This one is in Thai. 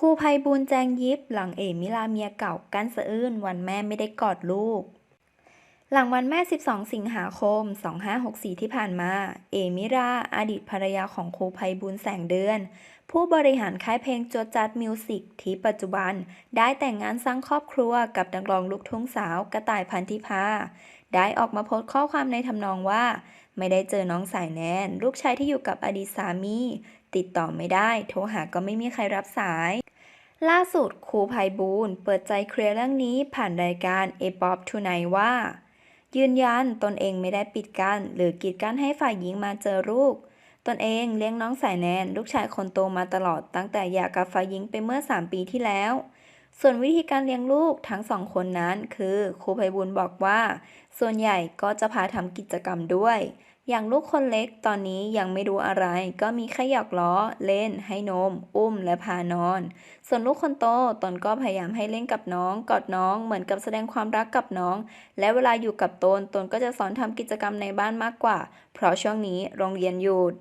ครูภัยบูลแจงยิบหลังเอมิลาเมียเก่ากั้นสะอื้นวันแม่ไม่ได้กอดลูก หลังวันแม่ 12 สิงหาคม 2564 ที่ผ่านมา เอมิราอดีตภรรยาของครูภัยบูลแสงเดือน ผู้บริหารค่ายเพลงจวดจัดมิวสิกที่ปัจจุบัน ได้แต่งงานสร้างครอบครัวกับนักร้องลูกทุ่งสาวกระต่ายพันธิพาได้ออกมาโพสต์ข้อความในทำนองว่า ไม่ได้เจอน้องสายแนน ลูกชายที่อยู่กับอดีตสามี ติดต่อไม่ได้ โทรหาก็ไม่มีใครรับสาย ล่าสุดครูภัยบูลเปิดใจเคลียร์เรื่องนี้ผ่านรายการ a p o p Tonight ว่า ยืนยันตนเองไม่ได้ปิดกั้นหรือกีดกั้นให้ฝ่ายหญิงมาเจอลูก ตนเองเลี้ยงน้องสายแนน ลูกชายคนโตมาตลอดตั้งแต่หย่ากับฝ่ายหญิงไปเมื่อ 3 ปีที่แล้ว ส่วนวิธีการเลี้ยงลูกทั้งสองคนนั้นคือครูไพบุญบอกว่า ส่วนใหญ่ก็จะพาทำกิจกรรมด้วย อย่างลูกคนเล็กตอนนี้ยังไม่รู้อะไร ก็มีแค่หยอกล้อ เล่น ให้นม อุ้มและพานอน ส่วนลูกคนโตตนก็พยายามให้เล่นกับน้อง กอดน้อง เหมือนกับแสดงความรักกับน้อง และเวลาอยู่กับตนตนก็จะสอนทำกิจกรรมในบ้านมากกว่า เพราะช่วงนี้โรงเรียนหยุด